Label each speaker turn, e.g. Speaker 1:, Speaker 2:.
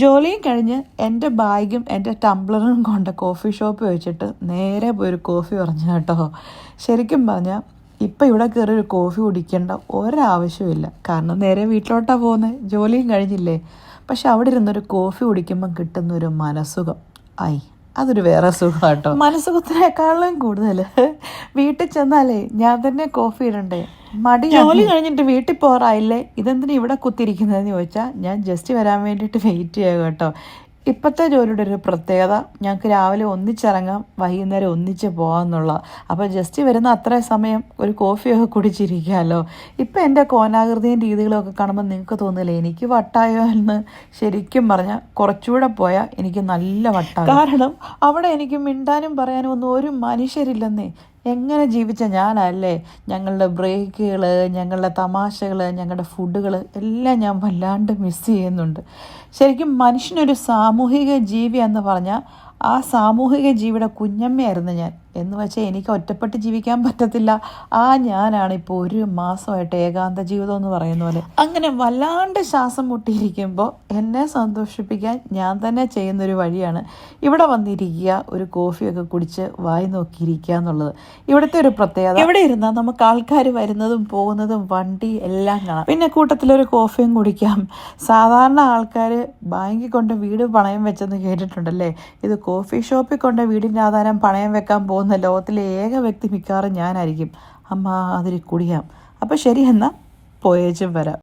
Speaker 1: ജോലിയും കഴിഞ്ഞ് എന്റെ ബാഗും എന്റെ ടംബ്ലറും കൊണ്ട് കോഫി ഷോപ്പ് വെച്ചിട്ട് നേരെ പോയി ഒരു കോഫി പറഞ്ഞു കേട്ടോ. ശരിക്കും പറഞ്ഞാൽ ഇപ്പം ഇവിടെ കയറി ഒരു കോഫി കുടിക്കേണ്ട ഒരാവശ്യമില്ല കാരണം നേരെ വീട്ടിലോട്ടാണ് പോകുന്നത് ജോലിയും കഴിഞ്ഞില്ലേ. പക്ഷെ അവിടെ ഇരുന്നൊരു കോഫി കുടിക്കുമ്പം കിട്ടുന്ന ഒരു മനസ്സുഖം. ഐ അതൊരു വേറെ സുഖം കേട്ടോ മനസ്സുഖത്തിനേക്കാളും കൂടുതൽ വീട്ടിൽ ചെന്നാലേ ഞാൻ തന്നെ കോഫി ഇടണ്ടേ? മടി ജോലി കഴിഞ്ഞിട്ട് വീട്ടിൽ പോറായില്ലേ? ഇതെന്തിനാ ഇവിടെ കുത്തിരിക്കുന്നതെന്ന് ചോദിച്ചാൽ ഞാൻ ജസ്റ്റ് വരാൻ വേണ്ടിയിട്ട് വെയിറ്റ് ചെയ്യുക കേട്ടോ. ഇപ്പോഴത്തെ ജോലിയുടെ ഒരു പ്രത്യേകത ഞങ്ങൾക്ക് രാവിലെ ഒന്നിച്ചിറങ്ങാം വൈകുന്നേരം ഒന്നിച്ച് പോകാമെന്നുള്ള അപ്പോൾ ജസ്റ്റ് വരുന്ന അത്ര സമയം ഒരു കോഫിയൊക്കെ കുടിച്ചിരിക്കാമല്ലോ ഇപ്പം എന്റെ കോനാകൃതിയും രീതികളൊക്കെ കാണുമ്പോൾ നിങ്ങൾക്ക് തോന്നില്ല എനിക്ക് വട്ടായോ എന്ന് ശരിക്കും പറഞ്ഞാൽ കുറച്ചുകൂടെ പോയാൽ എനിക്ക് നല്ല വട്ടാണ്. കാരണം അവിടെ എനിക്ക് മിണ്ടാനും പറയാനും ഒന്നും ഒരു മനുഷ്യരില്ലെന്നേ. എങ്ങനെ ജീവിച്ച ഞാനല്ലേ? ഞങ്ങളുടെ ബ്രേക്കുകൾ ഞങ്ങളുടെ തമാശകൾ ഞങ്ങളുടെ ഫുഡുകൾ എല്ലാം ഞാൻ വല്ലാണ്ട് മിസ് ചെയ്യുന്നുണ്ട്. ശരിക്കും മനുഷ്യനൊരു സാമൂഹിക ജീവി എന്ന് പറഞ്ഞാൽ ആ സാമൂഹിക ജീവിയുടെ കുഞ്ഞമ്മയായിരുന്നു ഞാൻ. എന്ന് വെച്ചാൽ എനിക്ക് ഒറ്റപ്പെട്ട് ജീവിക്കാൻ പറ്റത്തില്ല. ആ ഞാനാണ് ഇപ്പോൾ ഒരു മാസമായിട്ട് ഏകാന്ത ജീവിതം എന്ന് പറയുന്ന പോലെ. അങ്ങനെ വല്ലാണ്ട് ശ്വാസം മുട്ടിയിരിക്കുമ്പോൾ എന്നെ സന്തോഷിപ്പിക്കാൻ ഞാൻ തന്നെ ചെയ്യുന്നൊരു വഴിയാണ് ഇവിടെ വന്നിരിക്കുക ഒരു കോഫിയൊക്കെ കുടിച്ച് വായി നോക്കിയിരിക്കുക എന്നുള്ളത്. ഇവിടുത്തെ ഒരു പ്രത്യേകത ഇവിടെ ഇരുന്നാൽ നമുക്ക് ആൾക്കാർ വരുന്നതും പോകുന്നതും വണ്ടി എല്ലാം കാണാം. പിന്നെ കൂട്ടത്തിലൊരു കോഫിയും കുടിക്കാം. സാധാരണ ആൾക്കാർ ബാങ്കിൽ കൊണ്ട് വീട് പണയം വെച്ചെന്ന് കേട്ടിട്ടുണ്ടല്ലേ? ഇത് കോഫി ഷോപ്പിൽ കൊണ്ട് വീടിന്റെ ആധാരം പണയം വെക്കാൻ പോകുന്ന ലോകത്തിലെ ഏക വ്യക്തി മിക്കവാറും ഞാനായിരിക്കും. അമ്മ അതിൽ കുടിയാം. അപ്പോൾ ശരി എന്നാൽ പോയേച്ചും വരാം.